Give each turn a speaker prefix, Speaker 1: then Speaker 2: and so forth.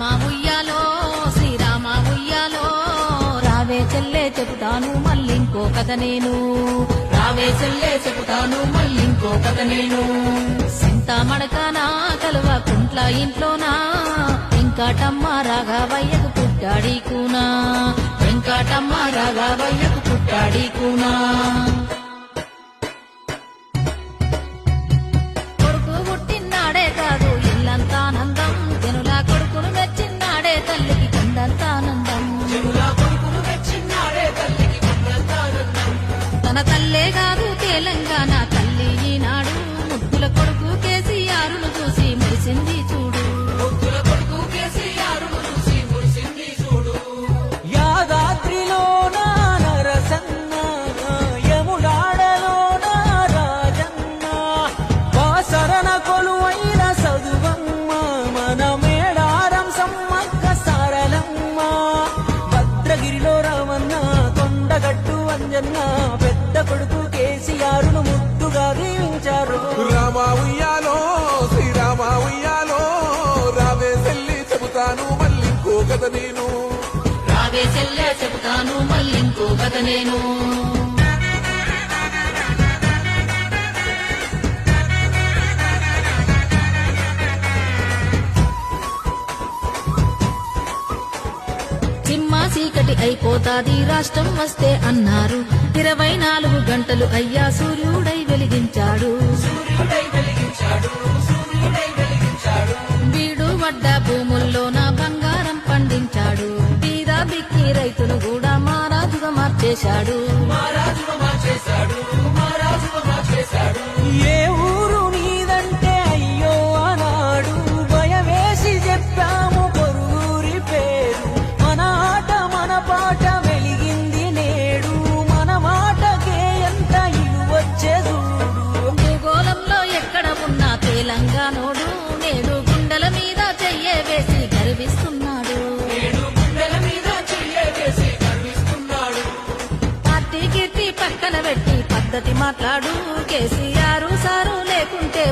Speaker 1: శ్రీరామ ఉయ్యాలో శ్రీరామ ఉయ్యాలో రావే చెల్లే చెబుతాను మళ్ళీ ఇంకో కథ నేను. రావే చెల్లే చెబుతాను మళ్ళీ ఇంకో కథ నేను. చింతామడకనా కలువ కుంట్ల ఇంట్లోనా? వెంకటమ్మ రాఘవయ్యకు పుట్టాడి కూనా? వెంకటమ్మ రాఘవయ్యకు పుట్టాడి కూనా? తెలంగాణ
Speaker 2: కథ నేను.
Speaker 1: రావే చెల్లె చెబుతాను మళ్ళీ ఇంకో కథ నేను. చీకటి అయిపోతాది రాష్ట్రం వస్తే అన్నారు. ఇరవై నాలుగు గంటలు అయ్యా సూర్యుడై వెలిగించాడు. చేశాడు.
Speaker 3: ఏ ఊరు నీదంటే అయ్యో అనాడు. భయమేసి చెప్పాము పొరుగురి పేరు. మన ఆట మన పాట వెలిగింది నేడు. మన మాటకే ఎంత ఇలువచ్చే చూడు
Speaker 1: భూగోళంలో ఎక్కడ ఉన్నా తెలంగాణోడు నేడు గుండెల మీద చెయ్యే వేసి గర్విస్తుంది పక్కన పెట్టి పద్ధతి మాట్లాడు. కేసీఆర్ సారు లేకుంటే